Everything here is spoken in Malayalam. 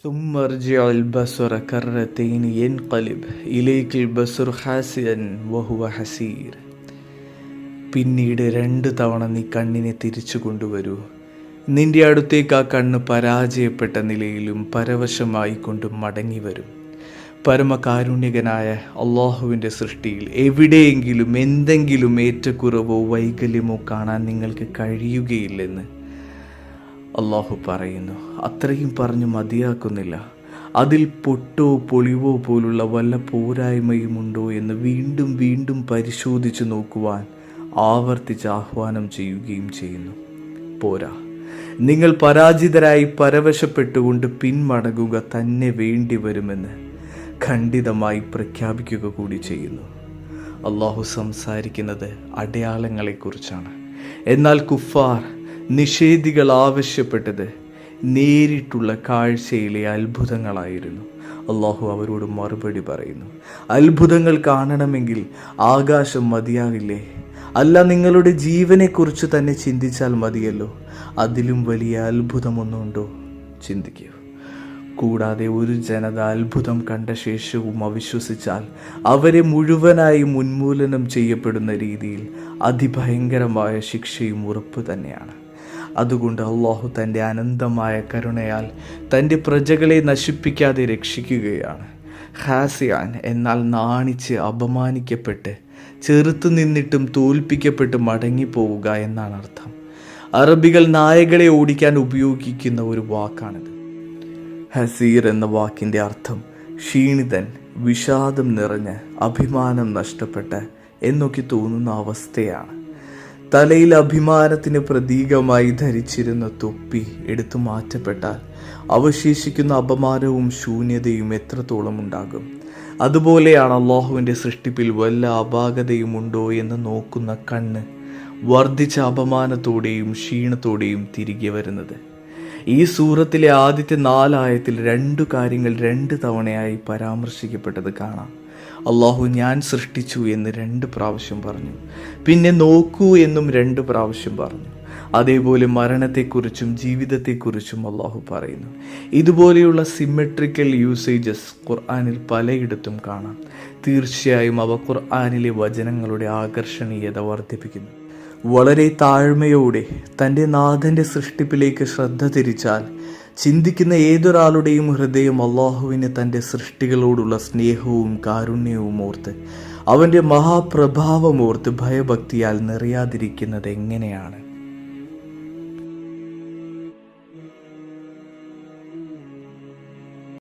ثم ارجع البصر كرتين ينقلب إليك البصر خاسئا وهو حسير പിന്നീട് രണ്ട് തവണ നീ കണ്ണിനെ തിരിച്ചു കൊണ്ടുവരൂ നിന്റെ അടുത്തേക്ക് ആ കണ്ണ് പരാജയപ്പെട്ട നിലയിലും പരവശമായി കൊണ്ടും മടങ്ങി വരും പരമകാരുണ്യകനായ അള്ളാഹുവിൻ്റെ സൃഷ്ടിയിൽ എവിടെയെങ്കിലും എന്തെങ്കിലും ഏറ്റക്കുറവോ വൈകല്യമോ കാണാൻ നിങ്ങൾക്ക് കഴിയുകയില്ലെന്ന് അള്ളാഹു പറയുന്നു അത്രയും പറഞ്ഞു മതിയാക്കുന്നില്ല. അതിൽ പൊട്ടോ പൊളിവോ പോലുള്ള വല്ല പോരായ്മയുമുണ്ടോ എന്ന് വീണ്ടും വീണ്ടും പരിശോധിച്ചു നോക്കുവാൻ ആവർത്തിച്ച് ആഹ്വാനം ചെയ്യുകയും ചെയ്യുന്നു. പോരാ. നിങ്ങൾ പരാജിതരായി പരവശപ്പെട്ടുകൊണ്ട് പിന്മടങ്ങുക തന്നെ വേണ്ടി വരുമെന്ന് ഖണ്ഡിതമായി പ്രഖ്യാപിക്കുക കൂടി ചെയ്യുന്നു. അള്ളാഹു സംസാരിക്കുന്നത് അടയാളങ്ങളെക്കുറിച്ചാണ്. എന്നാൽ കുഫാർ നിഷേധികൾ ആവശ്യപ്പെട്ടത് നേരിട്ടുള്ള കാഴ്ചയിലെ അത്ഭുതങ്ങളായിരുന്നു. അള്ളാഹു അവരോട് മറുപടി പറയുന്നു അത്ഭുതങ്ങൾ കാണണമെങ്കിൽ ആകാശം മതിയാകില്ലേ? അല്ല നിങ്ങളുടെ ജീവനെക്കുറിച്ച് തന്നെ ചിന്തിച്ചാൽ മതിയല്ലോ. അതിലും വലിയ അത്ഭുതമൊന്നുണ്ടോ? ചിന്തിക്കൂ. കൂടാതെ ഒരു ജനത അത്ഭുതം കണ്ട ശേഷവും അവിശ്വസിച്ചാൽ അവരെ മുഴുവനായി ഉന്മൂലനം ചെയ്യപ്പെടുന്ന രീതിയിൽ അതിഭയങ്കരമായ ശിക്ഷയും ഉറപ്പ് തന്നെയാണ്. അതുകൊണ്ട് അള്ളാഹു തന്റെ അനന്തമായ കരുണയാൽ തന്റെ പ്രജകളെ നശിപ്പിക്കാതെ രക്ഷിക്കുകയാണ്. ഹാസിയാൻ എന്നാൽ നാണിച്ച് അപമാനിക്കപ്പെട്ട് ചെറുത്തു നിന്നിട്ടും തോൽപ്പിക്കപ്പെട്ട് മടങ്ങിപ്പോവുക എന്നാണ് അർത്ഥം. അറബികൾ നായകളെ ഓടിക്കാൻ ഉപയോഗിക്കുന്ന ഒരു വാക്കാണിത്. ഹസീർ എന്ന വാക്കിന്റെ അർത്ഥം ക്ഷീണിതൻ വിഷാദം നിറഞ്ഞ് അഭിമാനം നഷ്ടപ്പെട്ട് എന്നൊക്കെ തോന്നുന്ന അവസ്ഥയാണ്. തലയിൽ അഭിമാനത്തിന് പ്രതീകമായി ധരിച്ചിരുന്ന തൊപ്പി എടുത്തു മാറ്റപ്പെട്ടാൽ അവശേഷിക്കുന്ന അപമാനവും ശൂന്യതയും എത്രത്തോളം ഉണ്ടാകും? അതുപോലെയാണ് അള്ളാഹുവിന്റെ സൃഷ്ടിപ്പിൽ വല്ല അപാകതയും ഉണ്ടോ എന്ന് നോക്കുന്ന കണ്ണ് വർദ്ധിച്ച അപമാനത്തോടെയും ക്ഷീണത്തോടെയും തിരികെ വരുന്നത്. ഈ സൂറത്തിലെ ആദ്യത്തെ നാലായത്തിൽ രണ്ടു കാര്യങ്ങൾ രണ്ട് തവണയായി പരാമർശിക്കപ്പെട്ടത് കാണാം. അള്ളാഹു ഞാൻ സൃഷ്ടിച്ചു എന്ന് രണ്ട് പ്രാവശ്യം പറഞ്ഞു. പിന്നെ നോക്കൂ എന്നും രണ്ട് പ്രാവശ്യം പറഞ്ഞു. അതേപോലെ മരണത്തെക്കുറിച്ചും ജീവിതത്തെക്കുറിച്ചും അള്ളാഹു പറയുന്നു. ഇതുപോലെയുള്ള സിമെട്രിക്കൽ യൂസേജസ് ഖുർആാനിൽ പലയിടത്തും കാണാം. തീർച്ചയായും അവ ഖുർആാനിലെ വചനങ്ങളുടെ ആകർഷണീയത വർദ്ധിപ്പിക്കുന്നു. വളരെ താഴ്മയോടെ തന്റെ നാഥന്റെ സൃഷ്ടിപ്പിലേക്ക് ശ്രദ്ധ തിരിച്ചാൽ ചിന്തിക്കുന്ന ഏതൊരാളുടെയും ഹൃദയം അള്ളാഹുവിന് തന്റെ സൃഷ്ടികളോടുള്ള സ്നേഹവും കാരുണ്യവും ഓർത്ത് അവന്റെ മഹാപ്രഭാവമോർത്ത് ഭയഭക്തിയാൽ നിറയാതിരിക്കുന്നത് എങ്ങനെയാണ്?